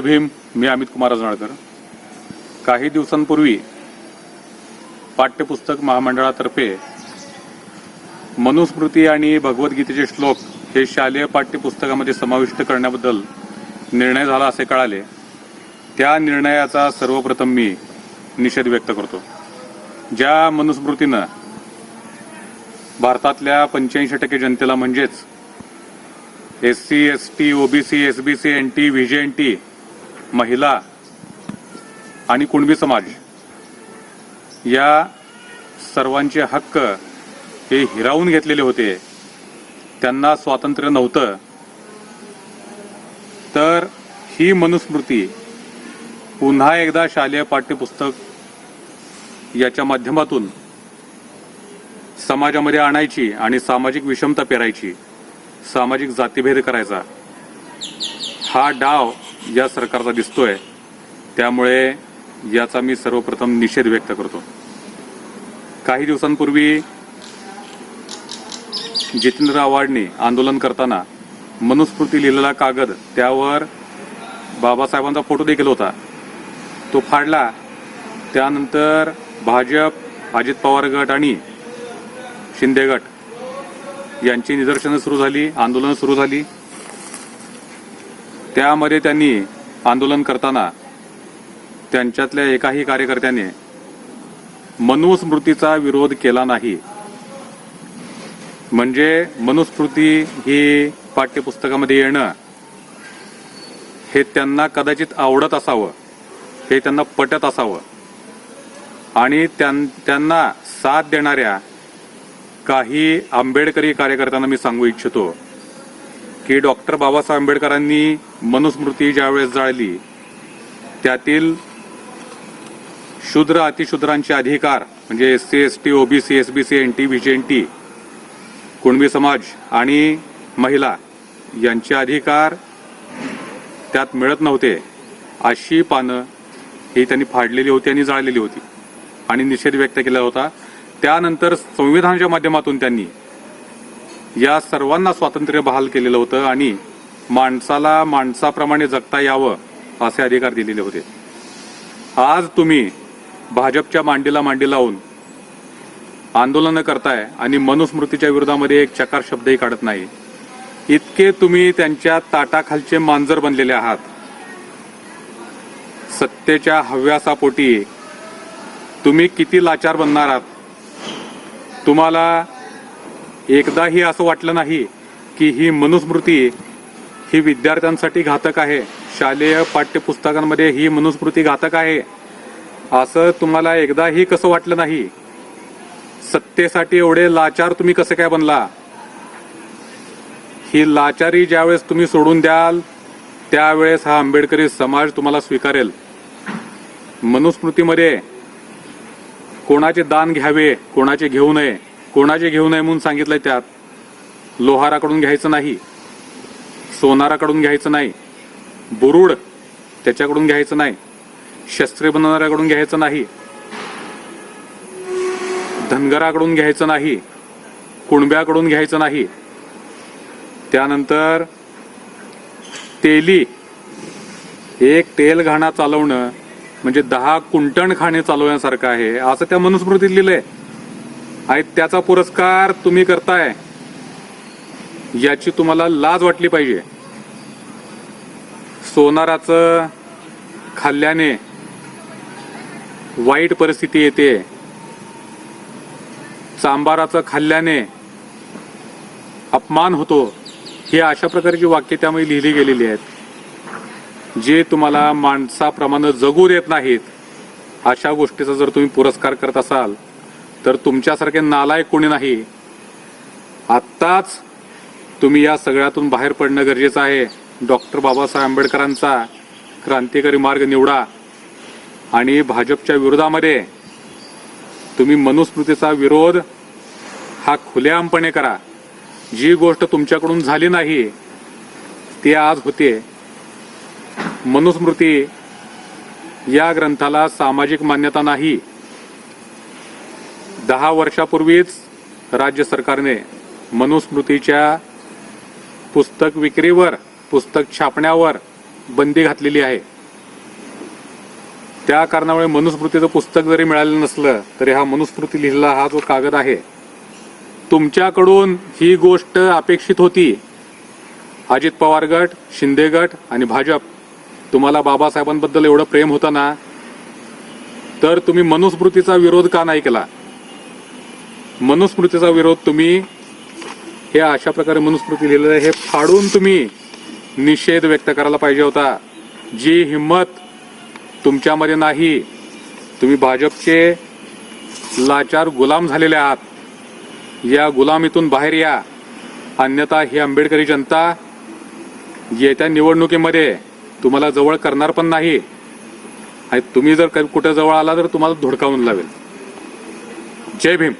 जय भीम मी अमित कुमार अजनाळकर काही दिवसांपूर्वी पाठ्यपुस्तक महामंडळातर्फे मनुस्मृती आणि भगवद्गीतेचे श्लोक हे शालेय पाठ्यपुस्तकामध्ये समाविष्ट करण्याबद्दल निर्णय झाला असे कळाले. त्या निर्णयाचा सर्वप्रथम मी निषेध व्यक्त करतो. ज्या मनुस्मृतीनं भारतातल्या पंच्याऐंशी टक्के जनतेला म्हणजेच S C S T OBC S B C N T V J N T महिला आणि कुणबी समाज या सर्वांचे हक्क हे हिरावून घेतलेले होते. त्यांना स्वातंत्र्य नव्हतं. तर ही मनुस्मृती पुन्हा एकदा शालेय पाठ्यपुस्तक याच्या माध्यमातून समाजामध्ये आणायची आणि सामाजिक विषमता पेरायची सामाजिक जातीभेद करायचा. हा डाव या सरकारचा दिसतोय. त्यामुळे याचा मी सर्वप्रथम निषेध व्यक्त करतो. काही दिवसांपूर्वी जितेंद्र आव्हाडने आंदोलन करताना मनुस्मृती लिहिलेला कागद त्यावर बाबासाहेबांचा फोटो देखील होता. तो फाडला. त्यानंतर भाजप अजित पवार गट आणि शिंदे गट यांची निदर्शनं सुरू झाली आंदोलनं सुरू झाली. त्यामध्ये त्यांनी आंदोलन करताना त्यांच्यातल्या एकाही कार्यकर्त्याने मनुस्मृतीचा विरोध केला नाही. म्हणजे मनुस्मृती ही पाठ्यपुस्तकामध्ये येणं हे त्यांना कदाचित आवडत असावं हे त्यांना पटत असावं. आणि त्यां- त्यांना साथ देणाऱ्या काही आंबेडकरी कार्यकर्त्यांना मी सांगू इच्छितो. की डॉक्टर बाबासाहेब आंबेडकरांनी मनुस्मृती ज्यावेळेस जाळली त्यातील शूद्र अतिशूद्रांचे अधिकार म्हणजे S C S T OBC S B C N T V N T Kunbi समाज आणि महिला यांचे अधिकार त्यात मिळत नव्हते अशी पानं ही त्यांनी फाडलेली होती आणि जाळलेली होती. आणि निषेध व्यक्त केला होता. त्यानंतर संविधानाच्या माध्यमातून त्यांनी या सर्वांना स्वातंत्र्य बहाल केलेलं होतं आणि माणसाला माणसाप्रमाणे जगता यावं असे अधिकार दिलेले होते. आज तुम्ही भाजपच्या मांडीला मांडी लावून आंदोलनं करताय आणि मनुस्मृतीच्या विरोधामध्ये एक चकार शब्दही काढत नाही. इतके तुम्ही त्यांच्या ताटाखालचे मांजर बनलेले आहात. सत्तेच्या हव्यासापोटी तुम्ही किती लाचार बनणार आहात? तुम्हाला एकदाही असं वाटलं नाही की ही मनुस्मृती ही विद्यार्थ्यांसाठी घातक आहे. शालेय पाठ्यपुस्तकांमध्ये ही मनुस्मृती घातक आहे. असं तुम्हाला एकदाही कसं वाटलं नाही? सत्तेसाठी एवढे लाचार तुम्ही कसे काय बनला? ही लाचारी ज्यावेळेस तुम्ही सोडून द्याल त्यावेळेस हा आंबेडकरी समाज तुम्हाला स्वीकारेल. मनुस्मृतीमध्ये कोणाचे दान घ्यावे कोणाचे घेऊ नये कोणाचे घेऊ नये म्हणून सांगितलंय त्यात. लोहाराकडून घ्यायचं नाही सोनाराकडून घ्यायचं नाही बुरुड त्याच्याकडून घ्यायचं नाही शस्त्रे बनवणाऱ्याकडून घ्यायचं नाही धनगराकडून घ्यायचं नाही कुणब्याकडून घ्यायचं नाही. त्यानंतर तेली एक तेल घाणा चालवणं म्हणजे दहा कुंटण खाणे चालवण्यासारखं आहे असं त्या मनुस्मृतीत लिहिलंय. आणि त्याचा पुरस्कार तुम्ही करताय याची तुम्हाला लाज वाटली पाहिजे. सोनाराचं खाल्ल्याने वाईट परिस्थिती येते. चांबाराचं खाल्ल्याने अपमान होतो. हे अशा प्रकारची वाक्य त्यामुळे लिहिली गेलेली आहेत. जे तुम्हाला माणसाप्रमाणे जगू देत नाहीत अशा गोष्टीचा जर तुम्ही पुरस्कार करत असाल तर तुमच्यासारखे नालायक कोणी नाही. आत्ताच तुम्ही या सगळ्यातून बाहेर पडणं गरजेचं आहे. डॉक्टर बाबासाहेब आंबेडकरांचा क्रांतिकारी मार्ग निवडा. आणि भाजपच्या विरोधामध्ये तुम्ही मनुस्मृतीचा विरोध हा खुलेआमपणे करा. जी गोष्ट तुमच्याकडून झाली नाही ती आज होते. मनुस्मृती या ग्रंथाला सामाजिक मान्यता नाही. दहा वर्षापूर्वीच राज्य सरकारने मनुस्मृतीच्या पुस्तक विक्रीवर पुस्तक छापण्यावर बंदी घातलेली आहे. त्या कारणामुळे मनुस्मृतीचं पुस्तक जरी मिळालं नसलं तरी हा मनुस्मृती लिहिलेला हा जो कागद आहे तुमच्याकडून ही गोष्ट अपेक्षित होती. अजित पवार गट शिंदे गट आणि भाजप. तुम्हाला बाबासाहेबांबद्दल एवढं प्रेम होतं ना? तर तुम्ही मनुस्मृतीचा विरोध का नाही केला? मनुस्मृतीचा विरोध तुम्ही हे अशा प्रकारे मनुस्मृती लिहिलेलं आहे हे फाडून तुम्ही निषेध व्यक्त करायला पाहिजे होता. जी हिंमत तुमच्यामध्ये नाही तुम्ही भाजपचे लाचार गुलाम झालेले आहात. या गुलामीतून बाहेर या. अन्यथा ही आंबेडकरी जनता येत्या निवडणुकीमध्ये तुम्हाला जवळ करणार पण नाही. आणि तुम्ही जर कुठे जवळ आला तर तुम्हाला धुडकावून लावेल. जय भीम.